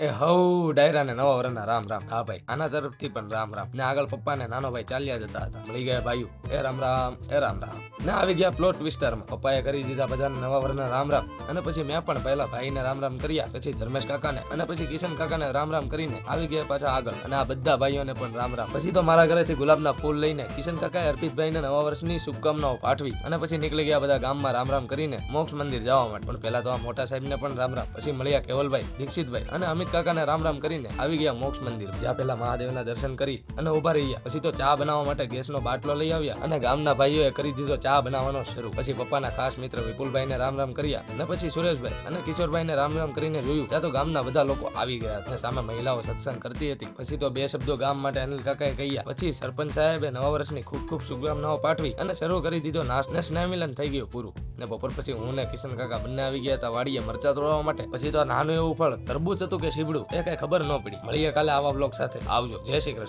એ હવ ડાયરા ને નવા વરના રામ રામ. હા ભાઈ, આના તરફથી પણ રામ રામ. ને આગળ પપ્પાને નાનો ભાઈ ચાલ્યા જતા હતા. મળી ગયા ભાઈઓ. એ રામ રામ, એ રામ રામ. ને આવી ગયા પ્લોટ વિસ્તારમાં પપ્પાએ કરી દીધા બધાને નવા વરના રામ રામ. અને પછી મેં પણ પહેલા ભાઈને રામ રામ કર્યા. પછી ધર્મેશ કાકાને અને પછી કિશન કાકાને રામ રામ કરીને આવી ગયા પાછા આગળ. અને આ બધા ભાઈઓને પણ રામ રામ. પછી તો મારા ઘરેથી ગુલાબના ફૂલ લઈને કિશન કાકાએ અર્પિતભાઈને નવા વર્ષની શુભકામનાઓ પાઠવી. અને પછી નીકળી ગયા બધા ગામમાં રામ રામ કરીને મોક્ષ મંદિર જવા માટે. પણ પહેલા તો આ મોટા સાહેબને પણ રામ રામ. પછી મળ્યા કેવલભાઈ, દીક્ષિતભાઈ અને અમિત કાકાને રામ રામ કરીને આવી ગયા મોક્ષ મંદિર. જ્યાં પહેલા મહાદેવના દર્શન કરી અને ઊભા રહી ગયા પછી તો ચા બનાવવા માટે ગેસનો બાટલો લઈ આવ્યા અને ગામના ભાઈઓએ કરી દીધો ચા બનાવવાનો શરૂ. પછી પપ્પાના ખાસ મિત્ર વિપુલભાઈને રામ રામ કર્યા અને પછી સુરેશભાઈ અને કિશોરભાઈને રામ રામ કરીને જોયું. ત્યાં તો ગામના બધા લોકો આવી ગયા અને સામે મહિલાઓ સત્સંગ કરતી હતી. પછી તો બે શબ્દો ગામ માટે અનિલ કાકાએ કહ્યા. પછી સરપંચ સાહેબે નવા વર્ષની ખૂબ ખૂબ શુભકામનાઓ પાઠવી અને શરૂ કરી દીધો નાશ ને સ્નેહમિલન થઈ ગયું પૂરું. ને બપોર પછી હું ને કિશન કાકા બંને આવી ગયા હતા વાડીએ મરચા તોડવા માટે. પછી તો નાનું એવું ફળ, તરબૂચ હતું કે શીબડું એ કઈ ખબર ન પડી. મળીએ કાલે આવા બ્લોગ સાથે. આવજો. જય શ્રી કૃષ્ણ.